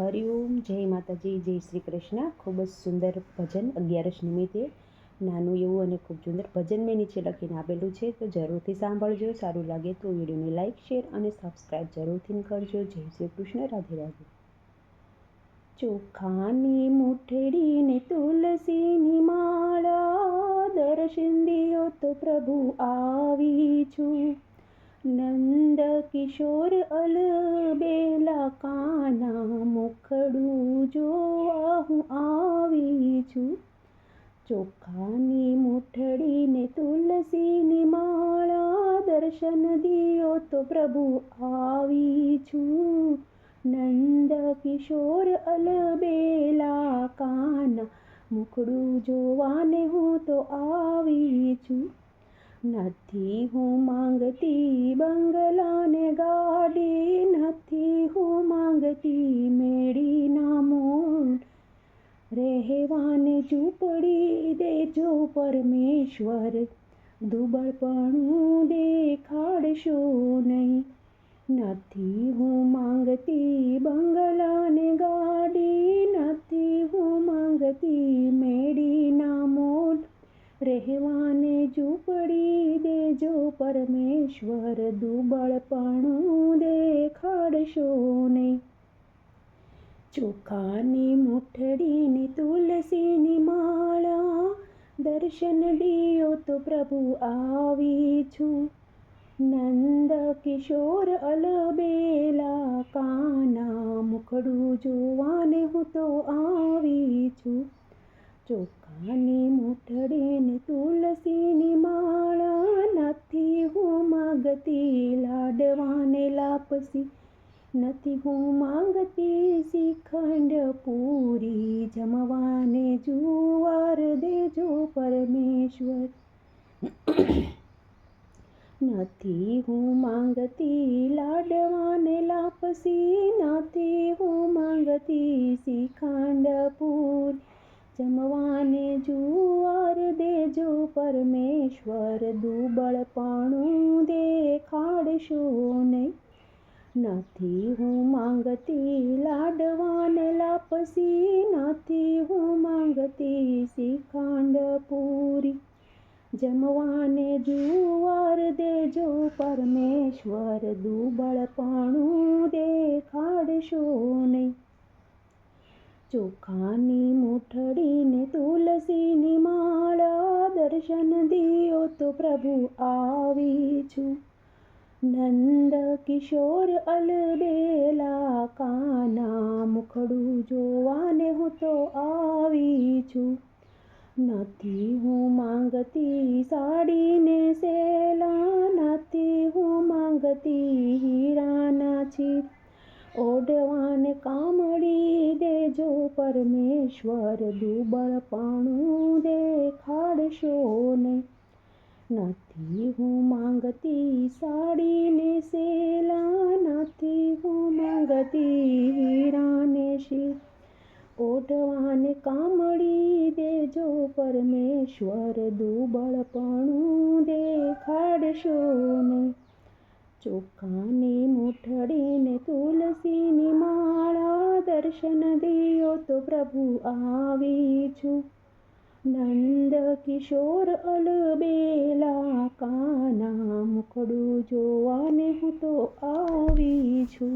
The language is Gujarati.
હરિઓમ, જય માતાજી, જય શ્રી કૃષ્ણ. ખૂબ જ સુંદર ભજન અગિયારસ નિમિત્તે નાનું એવું અને ખૂબ સુંદર ભજન મેં નીચે લખીને આપેલું છે. તો જરૂરથી સાંભળજો, સારું લાગે તો વિડીયોને લાઇક શેર અને સબસ્ક્રાઈબ જરૂરથી કરજો. જય શ્રી કૃષ્ણ, રાધે રાધે. ચોખાની મુઠડીને તુલસીની માળા દર્શન દિયો તો પ્રભુ આવી છું. નંદ કિશોર અલબેલા કાના મુખડું જોવા હું આવી છું. ચોખાની મુઠડીને તુલસીની માળા દર્શન દિયો તો પ્રભુ આવી છું. નંદ કિશોર અલબેલા કાના મુખડું જોવાને હું તો આવી છું. નથી હું માંગતી બંગલાને ગાડી, નથી હું માંગતી ઝૂંપડી દેજો પરમેશ્વર. દુબળપણું દેખાડશો નહીં. નથી હું માંગતી બંગલાને ગાડી, નથી હું માંગતી મેડીના મોટ રહેવાને ઝૂંપડી દેજો પરમેશ્વર, દુબળપણું દેખાડશો નહીં. ચોખાની મુઠડીની તુલસીની માળા. દર્શન દિયો તો પ્રભુ આવી છું. નંદ કિશોર અલબેલા, કાના મુખડું જોવાને હું તો આવી છું. ચોખાની મુઠડીને તુલસીની માળા નથી હું માગતી, લાડવાને લાપસી નથી હું માંગતી શ્રીખંડ પૂરી જમવાને જુવાર દેજો પરમેશ્વર. નથી હું માંગતી લાડવાને લાપસી, નથી હું માંગતી શ્રીખંડ પૂરી જમવાને જુવાર દેજો પરમેશ્વર. દુબળપણું દેખાડશો નહીં. નથી, હું માંગતી લાડવાને લાપસી નથી, હું માંગતી શ્રીખંડ પૂરી. જમવાને જુવાર દેજો, પરમેશ્વર દુબળપણું દેખાડશો નહીં. ચોખાની મુઠડીને તુલસીની માળા દર્શન દિયો તો પ્રભુ આવી છું. નંદ કિશોર અલબેલા કાના મુખડું જોવાને હું તો આવી છું નથી હું માંગતી સાડીને સેલા નથી હું માંગતી હીરાના છી ઓઢવાને કામડી દેજો પરમેશ્વર દુબળપણું દેખાડશો ને નથી, હું માંગતી સાડીને સેલા નથી હું માંગતી હીરાને શી ઓઢવાને કામળી દેજો, પરમેશ્વર દુબળપણું દેખાડશો ને. ચોખાની મુઠડીને તુલસીની માળા દર્શન દિયો તો પ્રભુ આવી છું. નંદ કિશોર અલબેલા કાના મુખડું જોવાને હું તો આવી છું